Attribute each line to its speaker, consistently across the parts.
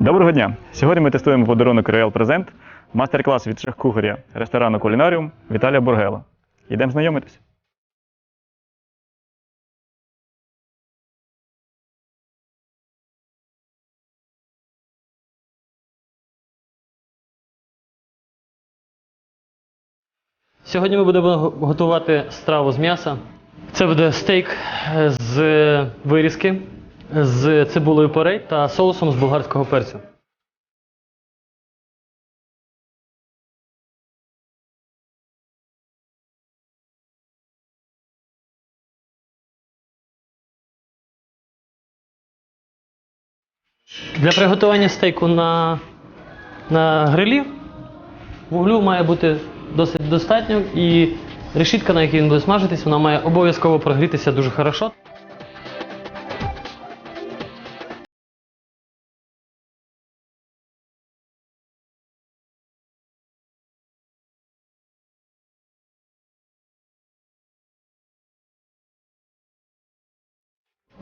Speaker 1: Доброго дня! Сьогодні ми тестуємо подарунок Royal Present, мастер-клас від шеф-кухаря ресторану Кулінаріум Віталія Бургела. Йдемо знайомитись.
Speaker 2: Сьогодні ми будемо готувати страву з м'яса. Це буде стейк з вирізки з цибулею порей та соусом з болгарського перцю. Для приготування стейку на, на грилі Вуглю має бути досить достатньо і решітка, на якій він буде смажитись, вона має обов'язково прогрітися дуже хорошо.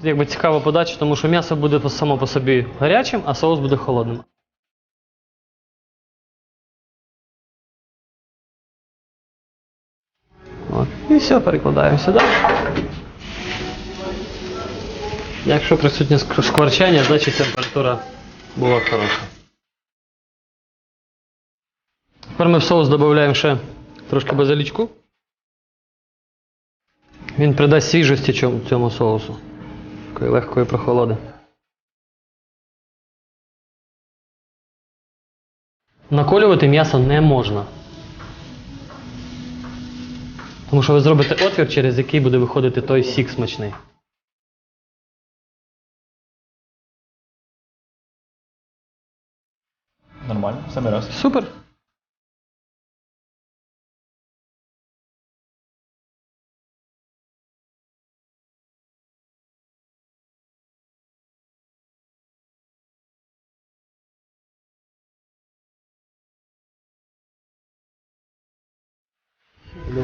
Speaker 2: Якби цікава подача, тому що м'ясо буде само по собі гарячим, а соус буде холодним. От. І все, перекладаємо сюди. Якщо присутнє ск- скворчання, значить температура була хороша. Тепер ми в соус додаємо ще трошки базилічку. Він придасть свіжості цьому соусу. Такої легкої прохолоди. Наколювати м'ясо не можна. Тому що ви зробите отвір, через який буде виходити той сік смачний.
Speaker 1: Нормально, самий раз.
Speaker 2: Супер.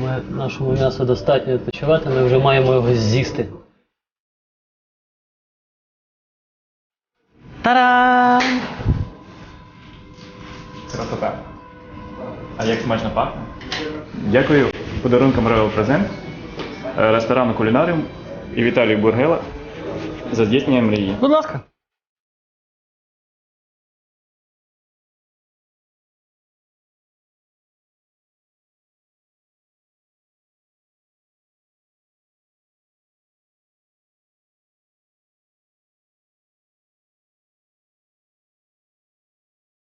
Speaker 2: Думаю, нашому м'ясу достатньо відпочивати, ми вже маємо його з'їсти. Та-дам!
Speaker 1: Красота. А як смачно пахне? Дякую подарункам Royal Present, е, ресторану Кулінаріум і Віталію Бургела за здійснення мрії.
Speaker 2: Будь ласка.